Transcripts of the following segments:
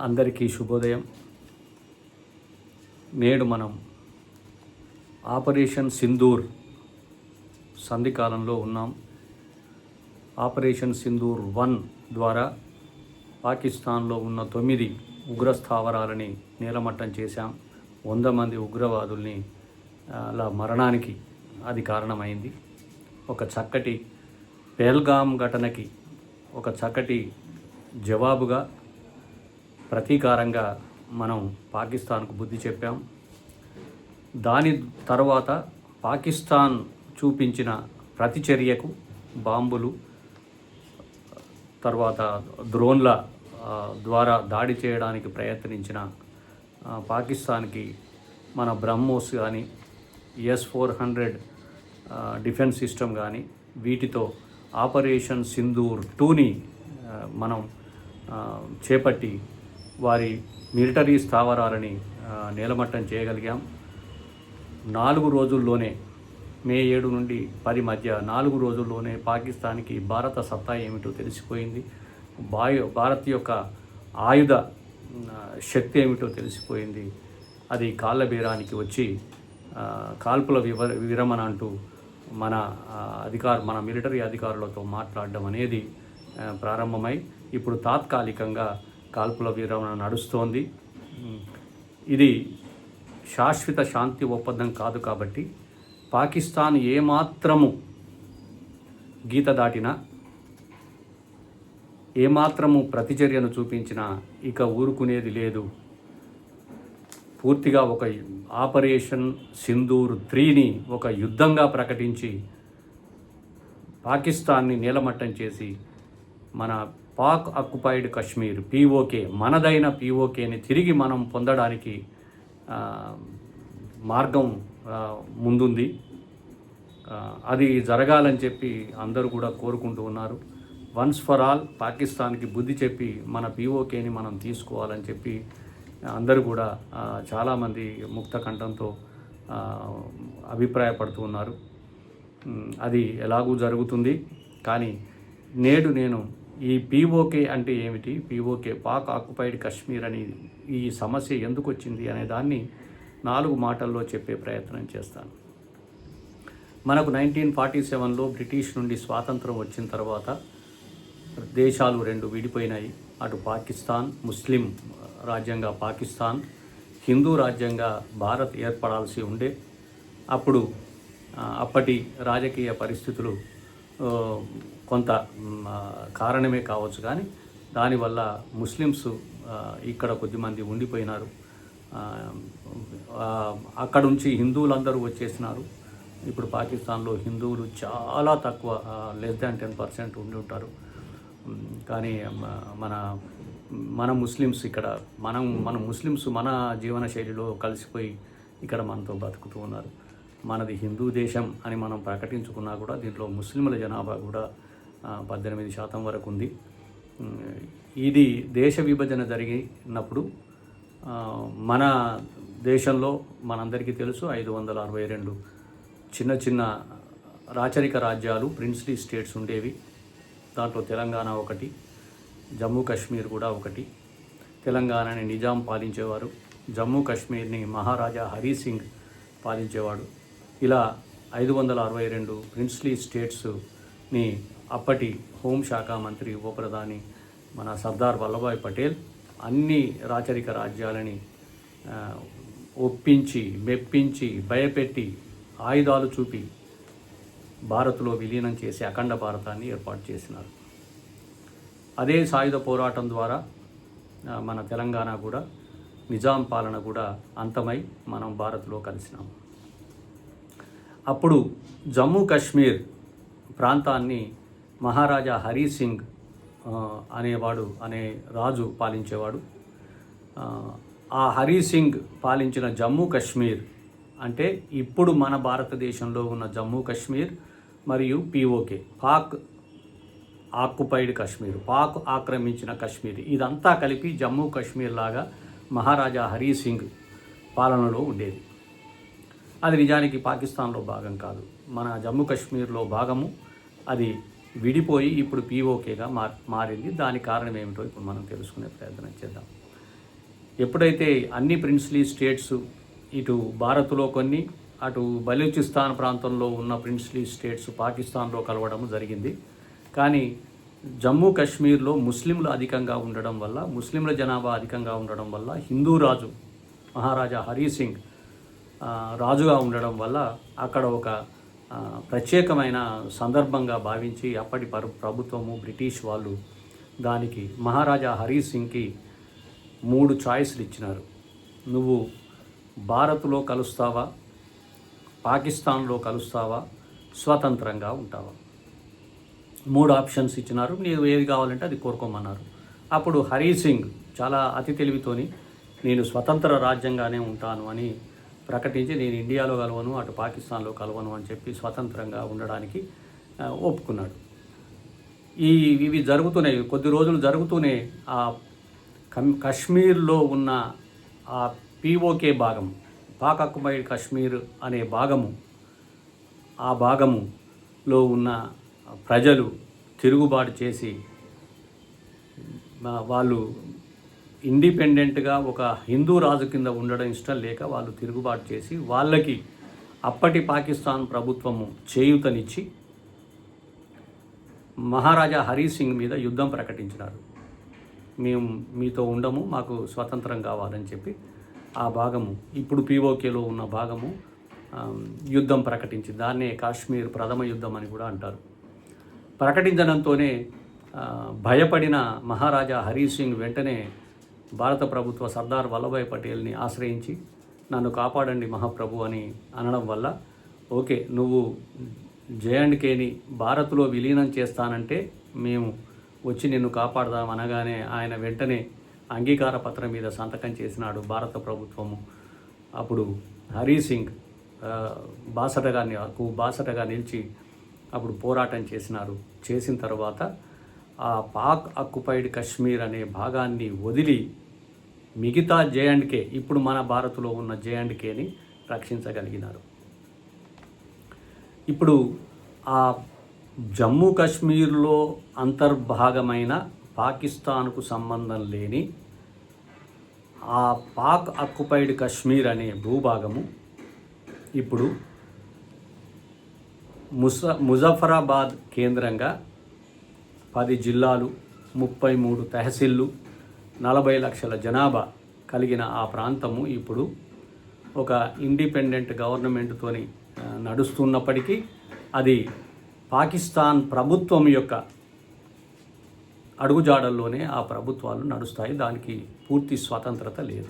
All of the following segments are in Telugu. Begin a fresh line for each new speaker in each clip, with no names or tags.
అందరికీ శుభోదయం. నేడు మనం ఆపరేషన్ సింధూర్ సంధికాలంలో ఉన్నాం. ఆపరేషన్ సింధూర్ వన్ ద్వారా పాకిస్తాన్లో ఉన్న తొమ్మిది ఉగ్ర స్థావరాలని నేలమట్టం చేశాం. వంద మంది ఉగ్రవాదుల్ని అలా మరణానికి అది కారణమైంది. ఒక చక్కటి పేల్గామ్ ఘటనకి ఒక చక్కటి జవాబుగా ప్రతీకారంగా మనం పాకిస్తాన్కు బుద్ధి చెప్పాం. దాని తర్వాత పాకిస్తాన్ చూపించిన ప్రతిచర్యకు బాంబులు తర్వాత డ్రోన్ల ద్వారా దాడి చేయడానికి ప్రయత్నించిన పాకిస్తాన్కి మన బ్రహ్మోస్ కానీ S four hundred defence system కానీ వీటితో ఆపరేషన్ సింధూర్ టూని మనం చేపట్టి వారి మిలిటరీ స్థావరాలని నేలమట్టం చేయగలిగాం. నాలుగు రోజుల్లోనే మే ఏడు నుండి పది మధ్య నాలుగు రోజుల్లోనే పాకిస్తాన్కి భారత సత్తా ఏమిటో తెలిసిపోయింది. బాయ్ భారత్ యొక్క ఆయుధ శక్తి ఏమిటో తెలిసిపోయింది. అది కాళ్ళ బీరానికి వచ్చి కాల్పుల వివ విరమణ అంటూ మన అధికారు అధికార మన మిలిటరీ అధికారులతో మాట్లాడడం అనేది ప్రారంభమై ఇప్పుడు తాత్కాలికంగా కాల్పుల విరమణ నడుస్తోంది. ఇది శాశ్వత శాంతి ఒప్పందం కాదు కాబట్టి పాకిస్తాన్ ఏమాత్రము గీత దాటినా ఏమాత్రము ప్రతిచర్యను చూపించినా ఇక ఊరుకునేది లేదు. పూర్తిగా ఒక ఆపరేషన్ సింధూర్ త్రీని ఒక యుద్ధంగా ప్రకటించి పాకిస్తాన్ని నీలమట్టం చేసి మన పాక్ అక్యుపైడ్ కశ్మీర్ పీఓకే మనదైన పీఓకేని తిరిగి మనం పొందడానికి మార్గం ముందుంది. అది జరగాలని చెప్పి అందరూ కూడా కోరుకుంటూ ఉన్నారు. వన్స్ ఫర్ ఆల్ పాకిస్తాన్కి బుద్ధి చెప్పి మన పీఓకేని మనం తీసుకోవాలని చెప్పి అందరూ కూడా చాలామంది ముక్త కంఠంతో అభిప్రాయపడుతూ ఉన్నారు. అది ఎలాగూ జరుగుతుంది. కానీ నేడు నేను ఈ పీఓకే అంటే ఏమిటి? పీఓకే పాక్ ఆక్యుపైడ్ కశ్మీర్ అని ఈ సమస్య ఎందుకు వచ్చింది అనే దాన్ని నాలుగు మాటల్లో చెప్పే ప్రయత్నం చేస్తాను. మనకు నైన్టీన్ ఫార్టీ సెవెన్లో బ్రిటిష్ నుండి స్వాతంత్రం వచ్చిన తర్వాత దేశాలు రెండు విడిపోయినాయి. అటు పాకిస్తాన్ ముస్లిం రాజ్యంగా పాకిస్తాన్ హిందూ రాజ్యంగా భారత్ ఏర్పడాల్సి ఉండే. అప్పుడు అప్పటి రాజకీయ పరిస్థితులు కొంత కారణమే కావచ్చు కానీ దానివల్ల ముస్లిమ్స్ ఇక్కడ కొద్దిమంది ఉండిపోయినారు. ఆ, అక్కడ నుంచి హిందువులందరూ వచ్చేసినారు. ఇప్పుడు పాకిస్తాన్లో హిందువులు చాలా తక్కువ లెస్ దాన్ టెన్ పర్సెంట్ ఉండి ఉంటారు. కానీ మన మన ముస్లిమ్స్ ఇక్కడ మనం మన ముస్లిమ్స్ మన జీవన శైలిలో కలిసిపోయి ఇక్కడ మనతో బతుకుతూ ఉన్నారు. మనది హిందూ దేశం అని మనం ప్రకటించుకున్నా కూడా దీంట్లో ముస్లింల జనాభా కూడా పద్దెనిమిది శాతం వరకు ఉంది. ఇది దేశ విభజన జరిగినప్పుడు మన దేశంలో మనందరికీ తెలుసు ఐదు వందల అరవై రెండు చిన్న చిన్న రాచరిక రాజ్యాలు ప్రిన్స్లీ స్టేట్స్ ఉండేవి. దాంట్లో తెలంగాణ ఒకటి జమ్మూ కాశ్మీర్ కూడా ఒకటి. తెలంగాణని నిజాం పాలించేవారు జమ్మూ కాశ్మీర్ని మహారాజా హరీ సింగ్ పాలించేవాడు. ఇలా ఐదు వందల అరవై రెండు ప్రిన్స్లీ స్టేట్స్ని అప్పటి హోంశాఖ మంత్రి ఉప ప్రధాని మన సర్దార్ వల్లభాయ్ పటేల్ అన్ని రాచరిక రాజ్యాలని ఒప్పించి మెప్పించి భయపెట్టి ఆయుధాలు చూపి భారత్లో విలీనం చేసి అఖండ భారతాన్ని ఏర్పాటు చేసినారు. అదే సాయుధ పోరాటం ద్వారా మన తెలంగాణ కూడా నిజాం పాలన కూడా అంతమై మనం భారత్లో కలిసినాం. అప్పుడు జమ్మూ కాశ్మీర్ ప్రాంతాన్ని మహారాజా హరీ సింగ్ అనేవాడు అనే రాజు పాలించేవాడు. ఆ, ఆ హరీ సింగ్ పాలించిన జమ్మూ కాశ్మీర్ అంటే ఇప్పుడు మన భారతదేశంలో ఉన్న జమ్మూ కాశ్మీర్ మరియు పిఓకే పాక్ ఆక్యుపైడ్ కాశ్మీర్ పాక్ ఆక్రమించిన కాశ్మీర్. ఇదంతా కలిపి జమ్మూ కాశ్మీర్ లాగా మహారాజా హరీ సింగ్ పాలనలో ఉండేది. అది నిజానికి పాకిస్తాన్లో భాగం కాదు. మన జమ్మూ కాశ్మీర్లో భాగము అది విడిపోయి ఇప్పుడు పీఓకేగా మార్ మారింది. దాని కారణం ఏమిటో ఇప్పుడు మనం తెలుసుకునే ప్రయత్నం చేద్దాం. ఎప్పుడైతే అన్ని ప్రిన్స్లీ స్టేట్స్ ఇటు భారత్లో కొన్ని అటు బలూచిస్తాన్ ప్రాంతంలో ఉన్న ప్రిన్స్లీ స్టేట్స్ పాకిస్తాన్లో కలవడం జరిగింది. కానీ జమ్మూ కాశ్మీర్లో ముస్లింలు అధికంగా ఉండడం వల్ల ముస్లింల జనాభా అధికంగా ఉండడం వల్ల హిందూ రాజు మహారాజా హరీ సింగ్ రాజుగా ఉండడం వల్ల అక్కడ ఒక ప్రత్యేకమైన సందర్భంగా భావించి అప్పటి పరు- ప్రభుత్వము బ్రిటిష్ వాళ్ళు దానికి మహారాజా హరీ సింగ్కి మూడు చాయిస్లు ఇచ్చినారు. నువ్వు భారత్లో కలుస్తావా? పాకిస్తాన్లో కలుస్తావా? స్వతంత్రంగా ఉంటావా? మూడు ఆప్షన్స్ ఇచ్చినారు. నీవు ఏది కావాలంటే అది కోరుకోమన్నారు. అప్పుడు హరీ సింగ్ చాలా అతి తెలివితోని నేను స్వతంత్ర రాజ్యంగానే ఉంటాను అని ప్రకటించి నేను ఇండియాలో కలవను అటు పాకిస్తాన్లో కలవను అని చెప్పి స్వతంత్రంగా ఉండడానికి ఒప్పుకున్నాడు. ఈ ఇవి జరుగుతున్నాయి కొద్ది రోజులు జరుగుతూనే ఆ కశ్మీర్లో కాశ్మీర్లో ఉన్న ఆ పీఓకే భాగం పాక్ అక్యుపైడ్ కాశ్మీర్ అనే భాగము ఆ భాగములో ఉన్న ప్రజలు తిరుగుబాటు చేసి వాళ్ళు ఇండిపెండెంట్గా ఒక హిందూ రాజు కింద ఉండడం ఇష్టం లేక వాళ్ళు తిరుగుబాటు చేసి వాళ్ళకి అప్పటి పాకిస్తాన్ ప్రభుత్వము చేయూతనిచ్చి మహారాజా హరి సింగ్ మీద యుద్ధం ప్రకటించినారు. మేము మీతో ఉండము మాకు స్వతంత్రం కావాలని చెప్పి ఆ భాగము ఇప్పుడు పీఓకేలో ఉన్న భాగము యుద్ధం ప్రకటించి దాన్నే కాశ్మీర్ ప్రథమ యుద్ధం అని కూడా అంటారు. ప్రకటించడంతోనే భయపడిన మహారాజా హరి సింగ్ వెంటనే భారత ప్రభుత్వ సర్దార్ వల్లభాయ్ పటేల్ని ఆశ్రయించి నన్ను కాపాడండి మహాప్రభు అని అనడం వల్ల ఓకే నువ్వు జేఎండ్కేని భారత్లో విలీనం చేస్తానంటే మేము వచ్చి నిన్ను కాపాడదాం అనగానే ఆయన వెంటనే అంగీకార పత్రం మీద సంతకం చేసినాడు భారత ప్రభుత్వము. అప్పుడు హరీ సింగ్ బాసటగా బాసటగా నిలిచి అప్పుడు పోరాటం చేసినారు. చేసిన తర్వాత ఆ పాక్ అక్యుపైడ్ కశ్మీర్ అనే భాగాన్ని వదిలి మిగతా జే అండ్ కే ఇప్పుడు మన భారత్లో ఉన్న జే అండ్ కేని రక్షించగలిగినారు. ఇప్పుడు ఆ జమ్మూ కాశ్మీర్లో అంతర్భాగమైన పాకిస్తాన్కు సంబంధం లేని ఆ పాక్ అక్యుపైడ్ కశ్మీర్ అనే భూభాగము ఇప్పుడు ముస ముజఫరాబాద్ కేంద్రంగా పది జిల్లాలు ముప్పై మూడు తహసీళ్ళు నలభై లక్షల జనాభా కలిగిన ఆ ప్రాంతము ఇప్పుడు ఒక ఇండిపెండెంట్ గవర్నమెంట్తో నడుస్తున్నప్పటికీ అది పాకిస్తాన్ ప్రభుత్వం యొక్క అడుగుజాడల్లోనే ఆ ప్రభుత్వాలు నడుస్తాయి. దానికి పూర్తి స్వతంత్రత లేదు.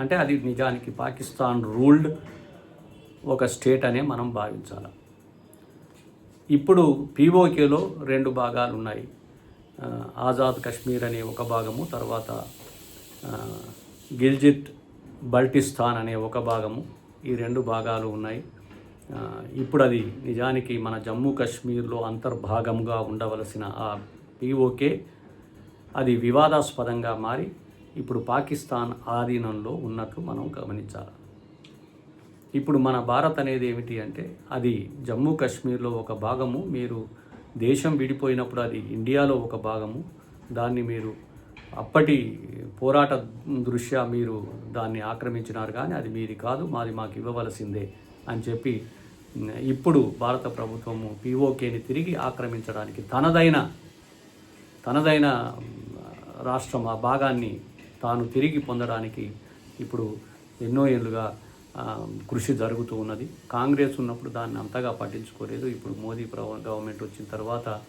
అంటే అది నిజానికి పాకిస్తాన్ రూల్డ్ ఒక స్టేట్ అనే మనం భావించాలి. ఇప్పుడు పీఓకేలో రెండు భాగాలు ఉన్నాయి ఆజాద్ కశ్మీర్ అనే ఒక భాగము తర్వాత గిల్జిత్ బల్టిస్తాన్ అనే ఒక భాగము ఈ రెండు భాగాలు ఉన్నాయి. ఇప్పుడు అది నిజానికి మన జమ్మూ కాశ్మీర్లో అంతర్భాగంగా ఉండవలసిన ఆ పీఓకే అది వివాదాస్పదంగా మారి ఇప్పుడు పాకిస్తాన్ ఆధీనంలో ఉన్నట్లు మనం గమనించాలి. ఇప్పుడు మన భారత్ అనేది ఏమిటి అంటే అది జమ్మూ కాశ్మీర్లో ఒక భాగము మీరు దేశం విడిపోయినప్పుడు అది ఇండియాలో ఒక భాగము. దాన్ని మీరు అప్పటి పోరాట దృష్ట్యా మీరు దాన్ని ఆక్రమించినారు కానీ అది మీది కాదు మాది మాకు ఇవ్వవలసిందే అని చెప్పి ఇప్పుడు భారత ప్రభుత్వము పీఓకేని తిరిగి ఆక్రమించడానికి తనదైన తనదైన రాష్ట్రం ఆ భాగాన్ని తాను తిరిగి పొందడానికి ఇప్పుడు ఎన్నో ఏళ్ళుగా కృషి జరుగుతూ ఉన్నది. కాంగ్రెస్ ఉన్నప్పుడు దాన్ని అంతగా పట్టించుకోలేదు. ఇప్పుడు మోదీ ప్రవ- గవర్నమెంట్ వచ్చిన తర్వాత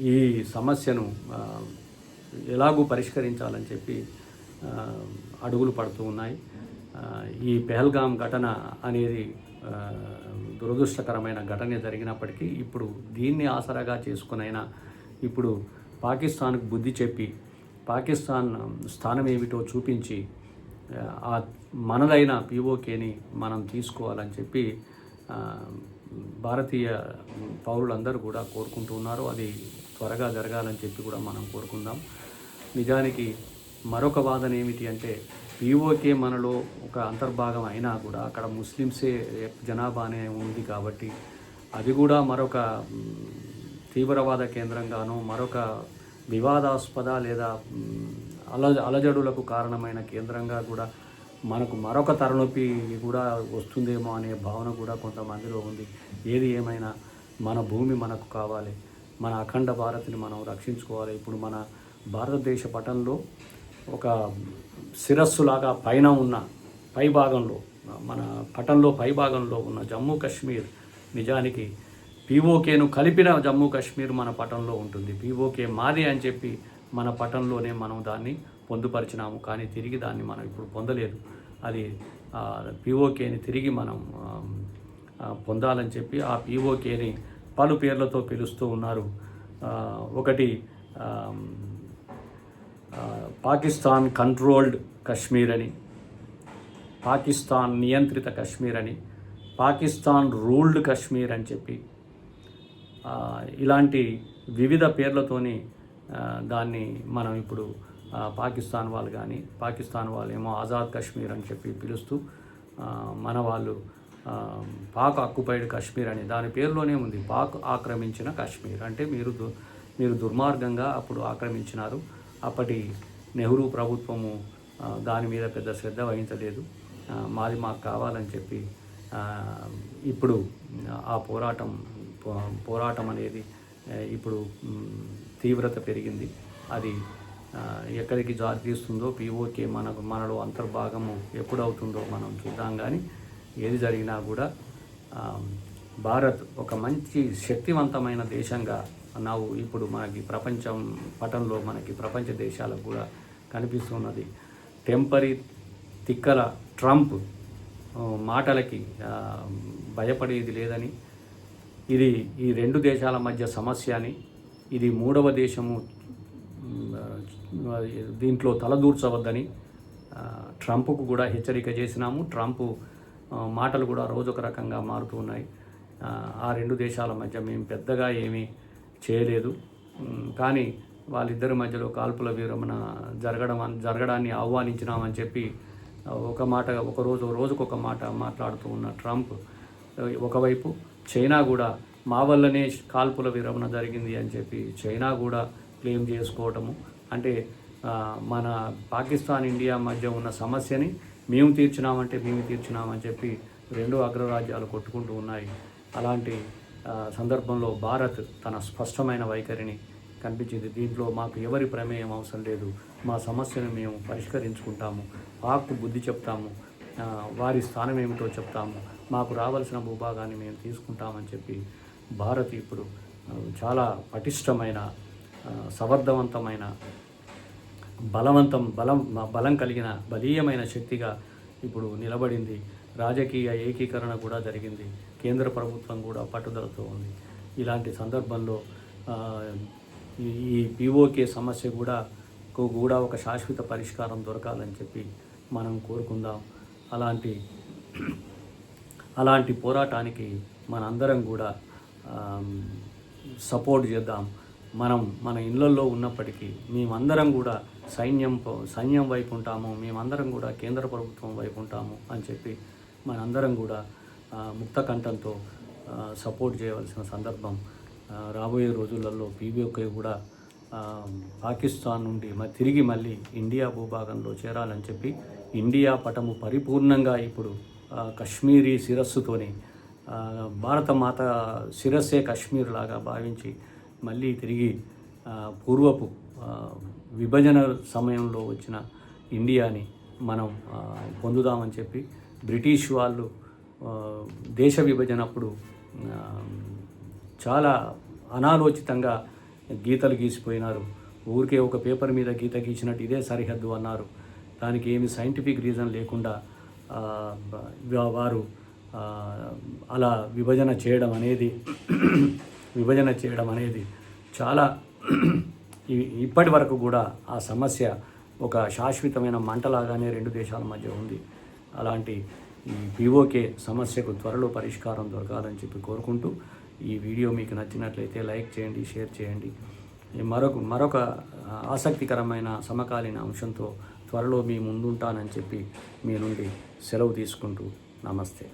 ఈ సమస్యను ఎలాగూ పరిష్కరించాలని చెప్పి అడుగులు పడుతూ ఉన్నాయి. ఈ పెహల్గాం ఘటన అనేది దురదృష్టకరమైన ఘటన జరిగినప్పటికీ ఇప్పుడు దీన్ని ఆసరాగా చేసుకునైనా ఇప్పుడు పాకిస్తాన్కు బుద్ధి చెప్పి పాకిస్తాన్ స్థానం ఏమిటో చూపించి ఆ మనదైన పీఓకేని మనం తీసుకోవాలని చెప్పి భారతీయ పౌరులందరూ కూడా కోరుకుంటూ ఉన్నారు. అది త్వరగా జరగాలని చెప్పి కూడా మనం కోరుకుందాం. నిజానికి మరొక వాదన ఏమిటి అంటే పీఓకే మనలో ఒక అంతర్భాగం అయినా కూడా అక్కడ ముస్లిమ్సే జనాభానే ఉంది కాబట్టి అది కూడా మరొక తీవ్రవాద కేంద్రంగాను మరొక వివాదాస్పద లేదా అల అలజడులకు కారణమైన కేంద్రంగా కూడా మనకు మరొక తలనొప్పి కూడా వస్తుందేమో అనే భావన కూడా కొంతమందిలో ఉంది. ఏది ఏమైనా మన భూమి మనకు కావాలి. మన అఖండ భారత్ని మనం రక్షించుకోవాలి. ఇప్పుడు మన భారతదేశ పటంలో ఒక శిరస్సులాగా పైన ఉన్న పై భాగంలో మన పటంలో పై భాగంలో ఉన్న జమ్మూ కాశ్మీర్ నిజానికి పీఓకేను కలిపిన జమ్మూ కాశ్మీర్ మన పటంలో ఉంటుంది. పీఓకే మాది అని చెప్పి మన పటంలోనే మనం దాన్ని పొందుపరిచినాము. కానీ తిరిగి దాన్ని మనం ఇప్పుడు పొందలేదు. అది పిఓకేని తిరిగి మనం పొందాలని చెప్పి ఆ పిఓకేని పలు పేర్లతో పిలుస్తూ ఉన్నారు. ఒకటి పాకిస్తాన్ కంట్రోల్డ్ కశ్మీర్ అని పాకిస్తాన్ నియంత్రిత కశ్మీర్ అని పాకిస్తాన్ రూల్డ్ కశ్మీర్ అని చెప్పి ఇలాంటి వివిధ పేర్లతోని దాన్ని మనం ఇప్పుడు పాకిస్తాన్ వాళ్ళు కానీ పాకిస్తాన్ వాళ్ళు ఏమో ఆజాద్ కశ్మీర్ అని చెప్పి పిలుస్తూ మన వాళ్ళు పాక్ ఆక్యుపైడ్ కాశ్మీర్ అని దాని పేరులోనే ఉంది పాక్ ఆక్రమించిన కాశ్మీర్. అంటే మీరు దు మీరు దుర్మార్గంగా అప్పుడు ఆక్రమించినారు. అప్పటి నెహ్రూ ప్రభుత్వము దాని మీద పెద్ద శ్రద్ధ వహించలేదు. మాది మాకు కావాలని చెప్పి ఇప్పుడు ఆ పోరాటం పోరాటం అనేది ఇప్పుడు తీవ్రత పెరిగింది. అది ఎక్కడికి జారి తీస్తుందో పీఓకే మనకు మనలో అంతర్భాగము ఎప్పుడు అవుతుందో మనం చూద్దాం కానీ ఏది జరిగినా కూడా భారత్ ఒక మంచి శక్తివంతమైన దేశంగా నాకు ఇప్పుడు మనకి ప్రపంచం పటంలో మనకి ప్రపంచ దేశాలకు కూడా కనిపిస్తున్నది. టెంపరీ తిక్కల ట్రంప్ మాటలకి భయపడేది లేదని ఇది ఈ రెండు దేశాల మధ్య సమస్య అని ఇది మూడవ దేశము దీంట్లో తలదూర్చవద్దని ట్రంప్కు కూడా హెచ్చరిక చేసినాము. ట్రంప్ మాటలు కూడా రోజొక రకంగా మారుతూ ఉన్నాయి. ఆ, రెండు దేశాల మధ్య మేము పెద్దగా ఏమీ చేయలేదు. కానీ వాళ్ళిద్దరి మధ్యలో కాల్పుల విరమణ జరగడం జరగడాన్ని ఆహ్వానించినామని చెప్పి ఒక మాట ఒక రోజు రోజుకొక మాట మాట్లాడుతూ ఉన్న ట్రంప్ ఒకవైపు చైనా కూడా మా వల్లనే కాల్పుల విరమణ జరిగింది అని చెప్పి చైనా కూడా క్లెయిమ్ చేసుకోవటము అంటే మన పాకిస్తాన్ ఇండియా మధ్య ఉన్న సమస్యని మేము తీర్చినామంటే మేము తీర్చినామని చెప్పి రెండు అగ్రరాజ్యాలు కొట్టుకుంటూ ఉన్నాయి. అలాంటి సందర్భంలో భారత్ తన స్పష్టమైన వైఖరిని కనిపించింది. దీంట్లో మాకు ఎవరి ప్రమేయం అవసరం లేదు. మా సమస్యను మేము పరిష్కరించుకుంటాము. పాక్కు బుద్ధి చెప్తాము. వారి స్థానం ఏమిటో చెప్తాము. మాకు రావాల్సిన భూభాగాన్ని మేము తీసుకుంటామని చెప్పి భారత్ ఇప్పుడు చాలా పటిష్టమైన సమర్థవంతమైన బలవంతం బలం బలం కలిగిన బలీయమైన శక్తిగా ఇప్పుడు నిలబడింది. రాజకీయ ఏకీకరణ కూడా జరిగింది. కేంద్ర ప్రభుత్వం కూడా పట్టుదలతో ఉంది. ఇలాంటి సందర్భంలో ఈ పీఓకే సమస్య కూడా కూడా ఒక శాశ్వత పరిష్కారం దొరకాలని చెప్పి మనం కోరుకుందాం. అలాంటి అలాంటి పోరాటానికి మనందరం కూడా సపోర్ట్ చేద్దాం. మనం మన ఇళ్ళల్లో ఉన్నప్పటికీ మేమందరం కూడా సైన్యం సైన్యం వైపు ఉంటాము మేమందరం కూడా కేంద్ర ప్రభుత్వం వైపు ఉంటాము అని చెప్పి మనందరం కూడా ముక్త కంఠంతో సపోర్ట్ చేయవలసిన సందర్భం రాబోయే రోజులలో పీబీఓకే కూడా పాకిస్తాన్ నుండి మ- తిరిగి మళ్ళీ ఇండియా భూభాగంలో చేరాలని చెప్పి ఇండియా పటము పరిపూర్ణంగా ఇప్పుడు కశ్మీరీ శిరస్సుతోని భారత మాత శిరస్సే కాశ్మీర్ లాగా భావించి మళ్ళీ తిరిగి పూర్వపు విభజన సమయంలో వచ్చిన ఇండియాని మనం పొందుదామని చెప్పి బ్రిటిష్ వాళ్ళు దేశ విభజనప్పుడు అప్పుడు చాలా అనాలోచితంగా గీతలు గీసిపోయినారు. ఊరికే ఒక పేపర్ మీద గీత గీసినట్టు ఇదే సరిహద్దు అన్నారు. దానికి ఏమి సైంటిఫిక్ రీజన్ లేకుండా వారు అలా విభజన చేయడం అనేది విభజన చేయడం అనేది చాలా ఇప్పటి వరకు కూడా ఆ సమస్య ఒక శాశ్వతమైన మంటలాగానే రెండు దేశాల మధ్య ఉంది. అలాంటి ఈ పీఓకే సమస్యకు త్వరలో పరిష్కారం దొరకాలని చెప్పి కోరుకుంటూ ఈ వీడియో మీకు నచ్చినట్లయితే లైక్ చేయండి షేర్ చేయండి. మరొక మరొక ఆసక్తికరమైన సమకాలీన అంశంతో త్వరలో మీ ముందుంటానని చెప్పి మీ నుండి సెలవు తీసుకుంటూ నమస్తే.